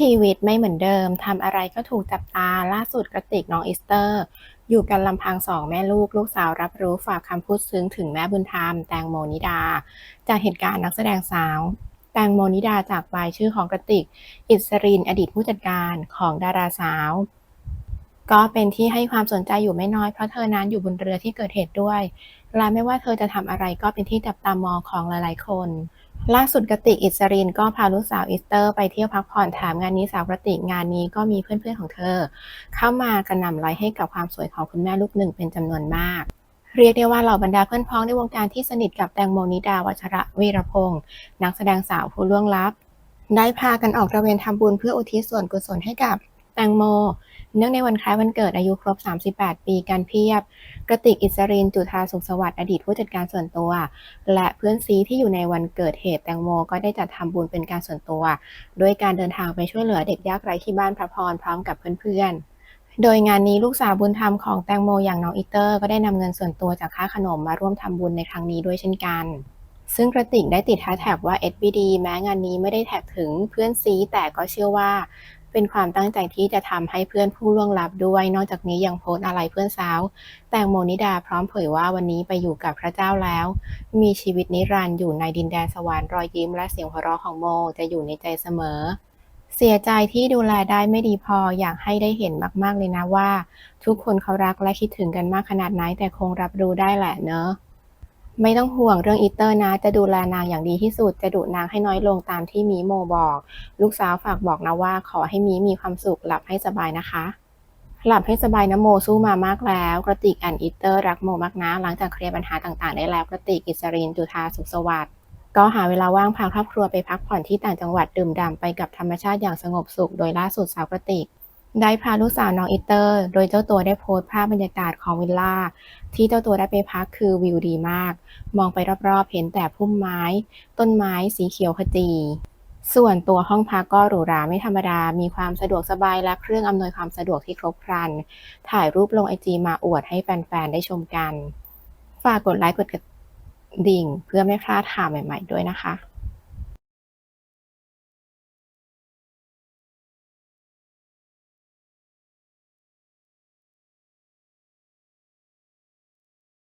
ชีวิตไม่เหมือนเดิมทำอะไรก็ถูกจับตาล่าสุดกระติกน้องอิสเตอร์ อยู่กันลำพังสองแม่ลูก ลูกสาวรับรู้ฝากคำพูดซึ้งถึงแม่บุญธรรมแตงโมนิดา จากเหตุการณ์นักแสดงสาว แตงโมนิดาจากปลายชื่อของกระติก อิสรินอดีตผู้จัดการของดาราสาว ก็เป็นที่ให้ความสนใจอยู่ไม่น้อยเพราะเธอนั้นอยู่บนเรือที่เกิดเหตุด้วย และไม่ว่าเธอจะทำอะไรก็เป็นที่จับตามองของหลายๆ คน ล่าสุดกติกอิสรินก็พาลูกสาวอิสเตอร์ไปเที่ยวพักผ่อนถามงานนี้สาวกติกงานนี้ก็มีเพื่อนๆของเธอ เข้ามากระหน่ำไลค์ให้กับความสวยของคุณแม่ลูกหนึ่งเป็นจำนวนมาก เรียกได้ว่าเหล่าบรรดาเพื่อนพ้องในวงการที่สนิทกับแตงโมนิดาวัชระวีรพงศ์นักแสดงสาวผู้ล่วงลับ ได้พากันออกตระเวนทำบุญเพื่ออุทิศส่วนกุศลให้กับ ตงโม เนื่องในวันคล้ายวันเกิดอายุครบ 38 ปีกันเพียบ กระติกอิสรินจุธาสุขสวัสดิ์อดีตผู้จัดการส่วนตัว และเพื่อนซีที่อยู่ในวันเกิดเหตุแตงโมก็ได้จัดทำบุญเป็นการส่วนตัวด้วยการเดินทางไปช่วยเหลือเด็กยากไร้ที่บ้านพระพรพร้อมกับเพื่อนๆโดยงานนี้ลูกสาวบุญธรรมของแตงโมอย่างน้องอีเตอร์ ก็ได้นำเงินส่วนตัวจากค่าขนมมาร่วมทำบุญในครั้งนี้ด้วยเช่นกัน ซึ่งกระติกได้ติดแฮชแท็กว่า SBD แม้งานนี้ไม่ได้แท็กถึงเพื่อนซีแต่ก็เชื่อว่า เป็นความตั้งใจที่จะทำให้เพื่อนผู้ล่วงลับด้วย นอกจากนี้ยังโพสอะไรเพื่อนสาว แตงโมนิดาพร้อมเผยว่าวันนี้ไปอยู่กับพระเจ้าแล้ว มีชีวิตนิรันดร์อยู่ในดินแดนสวรรค์รอยยิ้มและเสียงหัวเราะของโมจะอยู่ในใจเสมอ เสียใจที่ดูแลได้ไม่ดีพออยากให้ได้เห็นมาก ๆ เลยนะว่า ทุกคนเขารักและคิดถึงกันมากขนาดไหนแต่คงรับรู้ได้แหละเนอะ ไม่ต้องห่วงเรื่องอีเตอร์นะ จะดูแลนางอย่างดีที่สุด จะดุนางให้น้อยลงตามที่มีโมบอก ลูกสาวฝากบอกนะว่าขอให้มีมีความสุขหลับให้สบายนะคะ หลับให้สบายนะโมสู้มามากแล้ว กระติกแอนอีเตอร์รักโมมากนะ หลังจากเคลียร์ปัญหาต่างๆ ได้แล้วกระติกอิสรินจุธาสุขสวัสดิ์ก็หาเวลาว่างพาครอบครัวไปพักผ่อนที่ต่างจังหวัดดื่มด่ำไปกับธรรมชาติอย่างสงบสุข โดยล่าสุดสาวกระติก ได้พาลูกสาวน้องอีเตอร์ โดยเจ้าตัวได้โพสต์ภาพบรรยากาศของวิลล่า ที่เจ้าตัวได้ไปพักคือวิวดีมาก มองไปรอบๆ เห็นแต่พุ่มไม้ ต้นไม้สีเขียวขจี ส่วนตัวห้องพักก็หรูหราไม่ธรรมดา มีความสะดวกสบายและเครื่องอำนวยความสะดวกที่ครบครัน ถ่ายรูปลงไอจีมาอวดให้แฟนๆ ได้ชมกัน ฝากกดไลค์กดกระดิ่ง เพื่อไม่พลาดข่าวใหม่ ๆ ด้วยนะคะ